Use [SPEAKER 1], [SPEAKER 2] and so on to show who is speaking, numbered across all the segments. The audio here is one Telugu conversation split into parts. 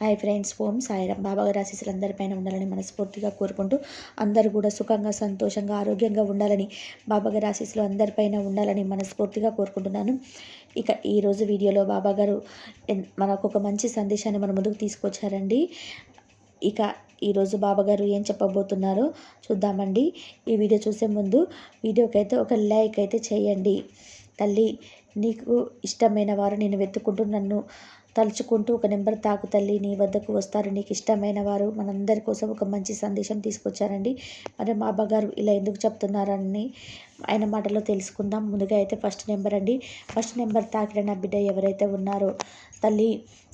[SPEAKER 1] Hi friends Om Sairam. బాబా గారి ఆశీస్సులు అందరిపైన ఉండాలని మనస్ఫూర్తిగా కోరుకుంటూ అందరూ కూడా సుఖంగా సంతోషంగా ఆరోగ్యంగా ఉండాలని బాబా గారి ఆశీస్సులు అందరిపైన ఉండాలని మనస్ఫూర్తిగా కోరుకుంటున్నాను. ఇక ఈరోజు వీడియోలో బాబా గారు మనకు ఒక మంచి సందేశాన్ని మన ముందుకు తీసుకొచ్చారండి. ఇక ఈరోజు బాబాగారు ఏం చెప్పబోతున్నారో చూద్దామండి. ఈ వీడియో చూసే ముందు వీడియోకైతే ఒక లైక్ అయితే చేయండి. తల్లి నీకు ఇష్టమైన వారు నేను వెతుక్కుంటూ నన్ను తలుచుకుంటూ ఒక నెంబర్ తాకు తల్లి నీ వద్దకు వస్తారు నీకు ఇష్టమైన వారు మనందరి కోసం ఒక మంచి సందేశం తీసుకొచ్చారండి. మరి మా అబ్బగారు ఇలా ఎందుకు చెప్తున్నారని ఆయన మాటలో తెలుసుకుందాం. ముందుగా అయితే ఫస్ట్ నెంబర్ అండి. ఫస్ట్ నెంబర్ తాకిన నా బిడ్డ ఎవరైతే ఉన్నారో తల్లి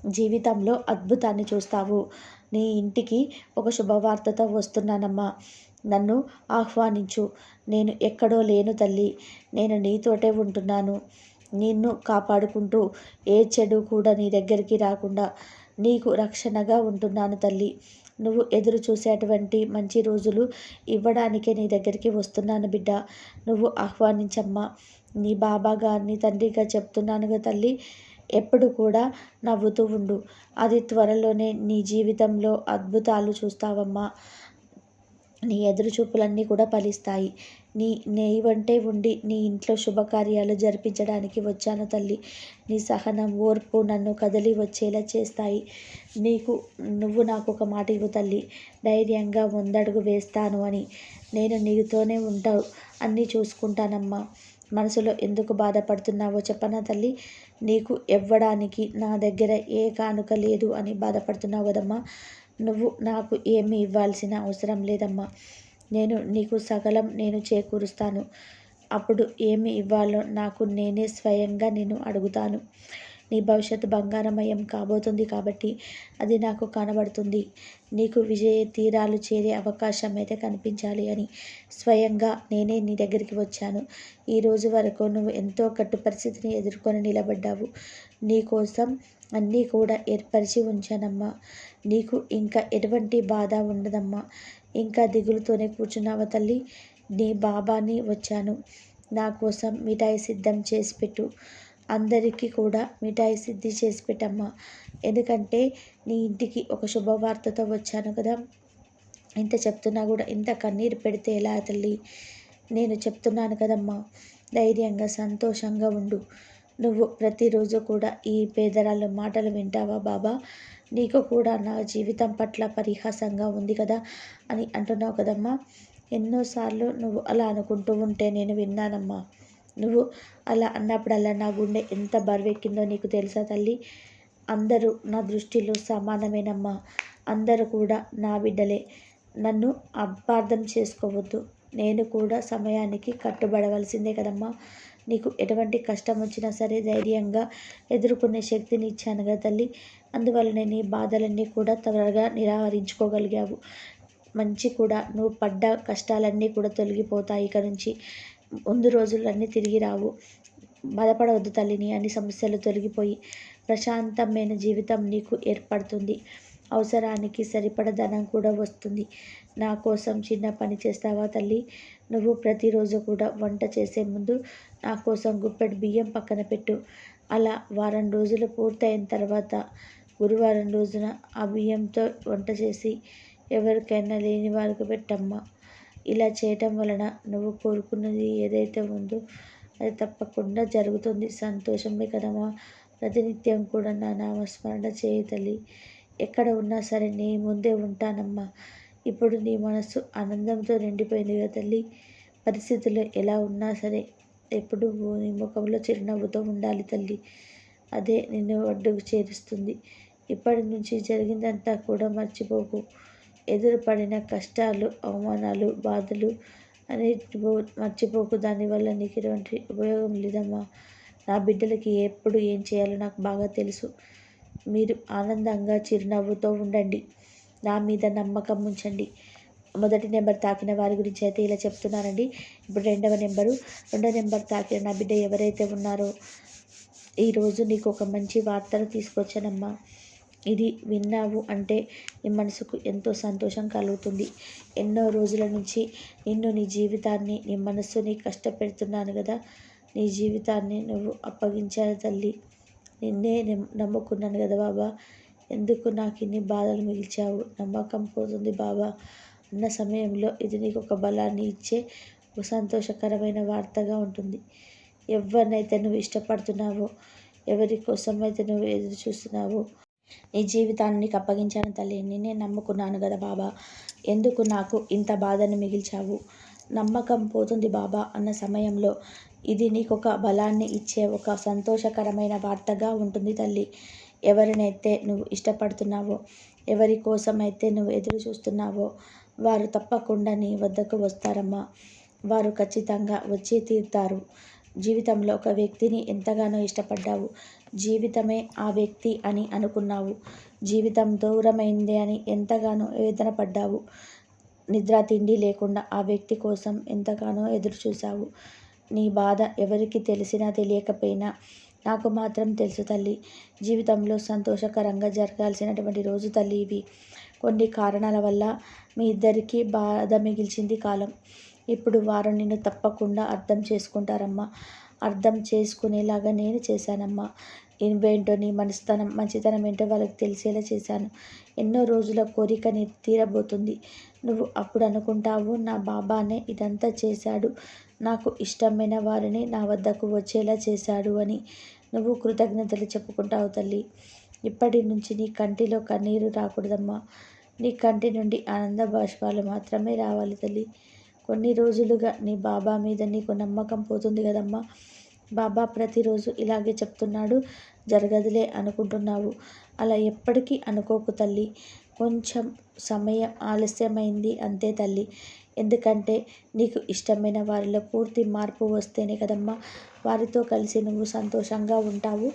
[SPEAKER 1] జీవితంలో అద్భుతాన్ని చూస్తావు. నీ ఇంటికి ఒక శుభవార్తతో వస్తున్నానమ్మా. నన్ను ఆహ్వానించు. నేను ఎక్కడో లేను తల్లి. నేను నీతోటే ఉంటున్నాను. నిన్ను కాపాడుకుంటూ ఏ చెడు కూడా నీ దగ్గరికి రాకుండా నీకు రక్షణగా ఉంటున్నాను తల్లి. నువ్వు ఎదురు చూసేటువంటి మంచి రోజులు ఇవ్వడానికే నీ దగ్గరికి వస్తున్నాను బిడ్డ. నువ్వు ఆహ్వానించమ్మా. నీ బాబాగా నీ తండ్రిగా చెప్తున్నానుగా తల్లి. ఎప్పుడు కూడా నవ్వుతూ ఉండు. అది త్వరలోనే నీ జీవితంలో అద్భుతాలు చూస్తావమ్మా. నీ ఎదురు చూపులన్నీ కూడా ఫలిస్తాయి. నీ నీ వంటే ఉండి నీ ఇంట్లో శుభకార్యాలు జరిపించడానికి వచ్చాను తల్లి. నీ సహనం ఓర్పు నన్ను కదిలి వచ్చేలా చేస్తాయి. నీకు నువ్వు నాకు ఒక మాట ఇవ్వు తల్లి. ధైర్యంగా ముందడుగు వేస్తాను అని. నేను నీతోనే ఉంటావు అన్నీ చూసుకుంటానమ్మా. మనసులో ఎందుకు బాధపడుతున్నావో చెప్పనా తల్లి. నీకు ఇవ్వడానికి నా దగ్గర ఏ కానుక లేదు అని బాధపడుతున్నావు కదమ్మా. నువ్వు నాకు ఏమి ఇవ్వాల్సిన అవసరం లేదమ్మా. నేను నీకు సకలం నేను చేకూరుస్తాను. అప్పుడు ఏమి ఇవ్వాలో నాకు నేనే స్వయంగా నేను అడుగుతాను. నీ భవిష్యత్తు బంగారమయం కాబోతుంది కాబట్టి అది నాకు కనబడుతుంది. నీకు విజయ తీరాలు చేరే అవకాశం అయితే కనిపించాలి అని స్వయంగా నేనే నీ దగ్గరికి వచ్చాను. ఈ రోజు వరకు నువ్వు ఎంతో కట్టు పరిస్థితిని ఎదుర్కొని నిలబడ్డావు. నీ కోసం అన్నీ కూడా ఏర్పరిచి ఉంచానమ్మా. నీకు ఇంకా ఎటువంటి బాధ ఉండదమ్మా. ఇంకా దిగులుతోనే కూర్చున్నావా తల్లి? నీ బాబాని వచ్చాను. నా కోసం మిఠాయి సిద్ధం చేసి పెట్టు. అందరికీ కూడా మిఠాయి సిద్ధి చేసి పెట్టమ్మా. ఎందుకంటే నీ ఇంటికి ఒక శుభవార్తతో వచ్చాను కదా. ఇంత చెప్తున్నా కూడా ఇంత కన్నీరు పెడితే ఎలా తల్లి? నేను చెప్తున్నాను కదమ్మా. ధైర్యంగా సంతోషంగా ఉండు. నువ్వు ప్రతిరోజు కూడా ఈ పేదరాళ్ళ మాటలు వింటావా బాబా? నీకు కూడా నా జీవితం పట్ల పరిహాసంగా ఉంది కదా అని అంటున్నావు కదమ్మా. ఎన్నోసార్లు నువ్వు అలా అనుకుంటూ ఉంటే నేను విన్నానమ్మా. నువ్వు అలా అన్నప్పుడల్లా నా గుండె ఎంత బరువెక్కిందో నీకు తెలుసా తల్లి? అందరూ నా దృష్టిలో సమానమేనమ్మా. అందరూ కూడా నా బిడ్డలే. నన్ను అపార్థం చేసుకోవద్దు. నేను కూడా సమయానికి కట్టుబడవలసిందే కదమ్మా. నీకు ఎటువంటి కష్టం వచ్చినా సరే ధైర్యంగా ఎదుర్కొనే శక్తిని ఇచ్చాను కదా తల్లి. అందువల్లనే నీ బాధలన్నీ కూడా త్వరగా నిరావరించుకోగలిగావు మంచి కూడా నువ్వు పడ్డ కష్టాలన్నీ కూడా తొలగిపోతాయి ఇక నుంచి. ముందు రోజులన్నీ తిరిగి రావు. బాధపడవద్దు తల్లిని అన్ని సమస్యలు తొలగిపోయి ప్రశాంతమైన జీవితం నీకు ఏర్పడుతుంది. అవసరానికి సరిపడ ధనం కూడా వస్తుంది. నా కోసం చిన్న పని చేస్తావా తల్లి? నువ్వు ప్రతిరోజు కూడా వంట చేసే ముందు నా కోసం గుప్పెడు బియ్యం పక్కన పెట్టు. అలా వారం రోజులు పూర్తయిన తర్వాత గురువారం రోజున ఆ బియ్యంతో వంట చేసి ఎవరికైనా లేని వారికి పెట్టమ్మా. ఇలా చేయటం వలన నువ్వు కోరుకున్నది ఏదైతే ఉందో అది తప్పకుండా జరుగుతుంది. సంతోషమే కదమ్మా. ప్రతినిత్యం కూడా నా నామస్మరణ చేయి తల్లి. ఎక్కడ ఉన్నా సరే నీ ముందే ఉంటానమ్మా. ఇప్పుడు నీ మనసు ఆనందంతో నిండిపోయింది కదా తల్లి. పరిస్థితులు ఎలా ఉన్నా సరే ఎప్పుడు నీ ముఖంలో చిరునవ్వుతో ఉండాలి తల్లి. అదే నిన్ను అడ్డుకు చేరుస్తుంది. ఇప్పటి నుంచి జరిగిందంతా కూడా మర్చిపోకు. ఎదురుపడిన కష్టాలు అవమానాలు బాధలు అని మర్చిపోకు. దానివల్ల నీకు ఎటువంటి ఉపయోగం లేదమ్మా. నా బిడ్డలకి ఎప్పుడు ఏం చేయాలో నాకు బాగా తెలుసు. మీరు ఆనందంగా చిరునవ్వుతో ఉండండి. నా మీద నమ్మకం ఉంచండి. మొదటి నెంబర్ తాకిన వారి గురించి అయితే ఇలా చెప్తున్నానండి. ఇప్పుడు రెండవ నెంబరు. రెండవ నెంబర్ తాకిన నా బిడ్డ ఎవరైతే ఉన్నారో ఈరోజు నీకు ఒక మంచి వార్తను తీసుకొచ్చానమ్మా. ఇది విన్నావు అంటే నీ మనసుకు ఎంతో సంతోషం కలుగుతుంది. ఎన్నో రోజుల నుంచి నిన్ను నీ జీవితాన్ని నీ మనస్సుని కష్టపెడుతున్నాను కదా. నీ జీవితాన్ని నువ్వు అప్పగించాను తల్లి. నిన్నే నమ్ముకున్నాను కదా బాబా. ఎందుకు నాకు ఇన్ని బాధలు మిగిల్చావు? నమ్మకం పోతుంది బాబా. అన్న సమయంలో ఇది నీకు ఒక బలాన్ని ఇచ్చే ఒక సంతోషకరమైన వార్తగా ఉంటుంది. ఎవరినైతే నువ్వు ఇష్టపడుతున్నావో ఎవరి కోసం అయితే నువ్వు ఎదురు చూస్తున్నావో నీ జీవితాన్ని నీకు అప్పగించాను తల్లి. నేనే నమ్ముకున్నాను కదా బాబా. ఎందుకు నాకు ఇంత బాధను మిగిల్చావు? నమ్మకం పోతుంది బాబా అన్న సమయంలో ఇది నీకు ఒక బలాన్ని ఇచ్చే ఒక సంతోషకరమైన వార్తగా ఉంటుంది తల్లి. ఎవరినైతే నువ్వు ఇష్టపడుతున్నావో ఎవరి కోసమైతే నువ్వు ఎదురు చూస్తున్నావో వారు తప్పకుండా నీ వద్దకు వస్తారమ్మా. వారు ఖచ్చితంగా వచ్చి తీరుతారు. జీవితంలో ఒక వ్యక్తిని ఎంతగానో ఇష్టపడ్డావు. జీవితమే ఆ వ్యక్తి అని అనుకున్నావు. జీవితం దూరమైంది అని ఎంతగానో వేదన పడ్డావు నిద్ర తిండి లేకుండా ఆ వ్యక్తి కోసం ఎంతగానో ఎదురు చూశావు నీ బాధ ఎవరికి తెలిసినా తెలియకపోయినా నాకు మాత్రం తెలుసు తల్లి. జీవితంలో సంతోషకరంగా జరగాల్సినటువంటి రోజు తల్లి ఇవి. కొన్ని కారణాల వల్ల మీ ఇద్దరికీ బాధ మిగిల్చింది కాలం. ఇప్పుడు వారు నిన్ను తప్పకుండా అర్థం చేసుకుంటారమ్మా. అర్థం చేసుకునేలాగా నేను చేశానమ్మా. ఇవేంటో నీ మనస్తనం మంచితనం ఏంటో వాళ్ళకి తెలిసేలా చేశాను. ఎన్నో రోజుల కోరిక నీ తీరబోతుంది. నువ్వు అప్పుడు అనుకుంటావు నా బాబానే ఇదంతా చేశాడు. నాకు ఇష్టమైన వారిని నా వద్దకు వచ్చేలా చేశాడు అని నువ్వు కృతజ్ఞతలు చెప్పుకుంటావు తల్లి. ఇప్పటి నుంచి నీ కంటిలో కన్నీరు రాకూడదమ్మా. నీ కంటి నుండి ఆనంద బాష్పాలు మాత్రమే రావాలి తల్లి. కొన్ని రోజులుగా నీ బాబా మీద నీకు నమ్మకం పోతుంది కదమ్మా. బాబా ప్రతిరోజు ఇలాగే చెప్తున్నాడు జరగదులే అనుకుంటున్నావు. అలా ఎప్పటికీ అనుకోకు తల్లి. కొంచెం సమయం ఆలస్యమైంది అంతే తల్లి. ఎందుకంటే నీకు ఇష్టమైన వారిలో పూర్తి మార్పు వస్తేనే కదమ్మా. వారితో కలిసి నువ్వు సంతోషంగా ఉంటావు.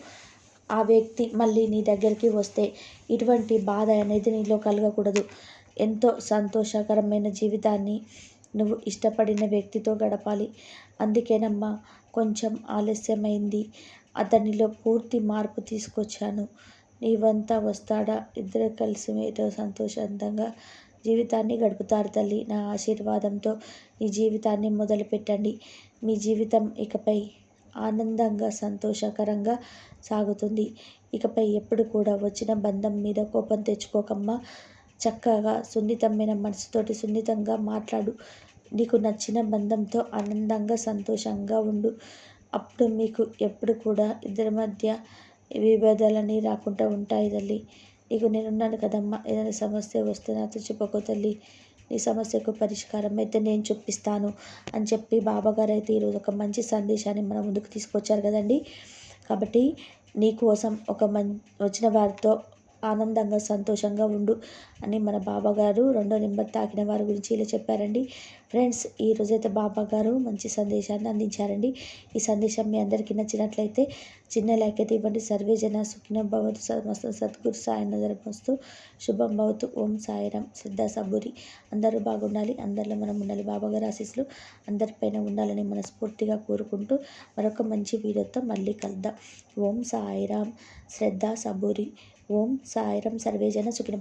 [SPEAKER 1] ఆ వ్యక్తి మళ్ళీ నీ దగ్గరికి వస్తే ఇటువంటి బాధ అనేది నీలో కలగకూడదు. ఎంతో సంతోషకరమైన జీవితాన్ని నువ్వు ఇష్టపడిన వ్యక్తితో గడపాలి. అందుకేనమ్మా కొంచెం ఆలస్యమైంది. అతనిలో పూర్తి మార్పు తీసుకొచ్చాను. నీవంతా వస్తాడా? ఇద్దరు కలిసి మీతో సంతోషంతంగా జీవితాన్ని గడుపుతారు తల్లి. నా ఆశీర్వాదంతో ఈ జీవితాన్ని మొదలుపెట్టండి. మీ జీవితం ఇకపై ఆనందంగా సంతోషకరంగా సాగుతుంది. ఇకపై ఎప్పుడు కూడా వచ్చిన బంధం మీద కోపం తెచ్చుకోకమ్మా. చక్కగా సున్నితమైన మనసుతోటి సున్నితంగా మాట్లాడు. నీకు నచ్చిన బంధంతో ఆనందంగా సంతోషంగా ఉండు. అప్పుడు మీకు ఎప్పుడు కూడా ఇద్దరి మధ్య విభేదాలని రాకుండా ఉంటాయి తల్లి. నీకు నేనున్నాను కదమ్మా. ఏదైనా సమస్య వస్తే నాతో చెప్పుకో తల్లి. నీ సమస్యకు పరిష్కారం అయితే నేను చూపిస్తాను అని చెప్పి బాబాగారు అయితే ఈరోజు ఒక మంచి సందేశాన్ని మన ముందుకు తీసుకొచ్చారు కదండి. కాబట్టి నీ కోసం ఒక మం వచ్చిన వారితో ఆనందంగా సంతోషంగా ఉండు అని మన బాబాగారు రెండో నెంబర్ తాకిన వారి గురించి ఇలా చెప్పారండి. ఫ్రెండ్స్ ఈ రోజైతే బాబా గారు మంచి సందేశాన్ని అందించారండి. ఈ సందేశం మీ అందరికీ నచ్చినట్లయితే చిన్న లైక్ అయితే ఇవ్వండి. సర్వే జన సుఖిన భవతు. సమస్త సద్గురు సాయి నజరమస్తు శుభం భవతు. ఓం సాయిరాం. శ్రద్ధ సబురి. అందరూ బాగుండాలి. అందరిలో మనం ఉండాలి. బాబాగారు ఆశీస్సులు అందరిపైన ఉండాలని మనస్ఫూర్తిగా కోరుకుంటూ మరొక మంచి వీడియోతో మళ్ళీ కలుద్దాం. ఓం సాయిరాం. శ్రద్ధ సబూరి. ఓం సాయిరం. సర్వేజన సుఖిన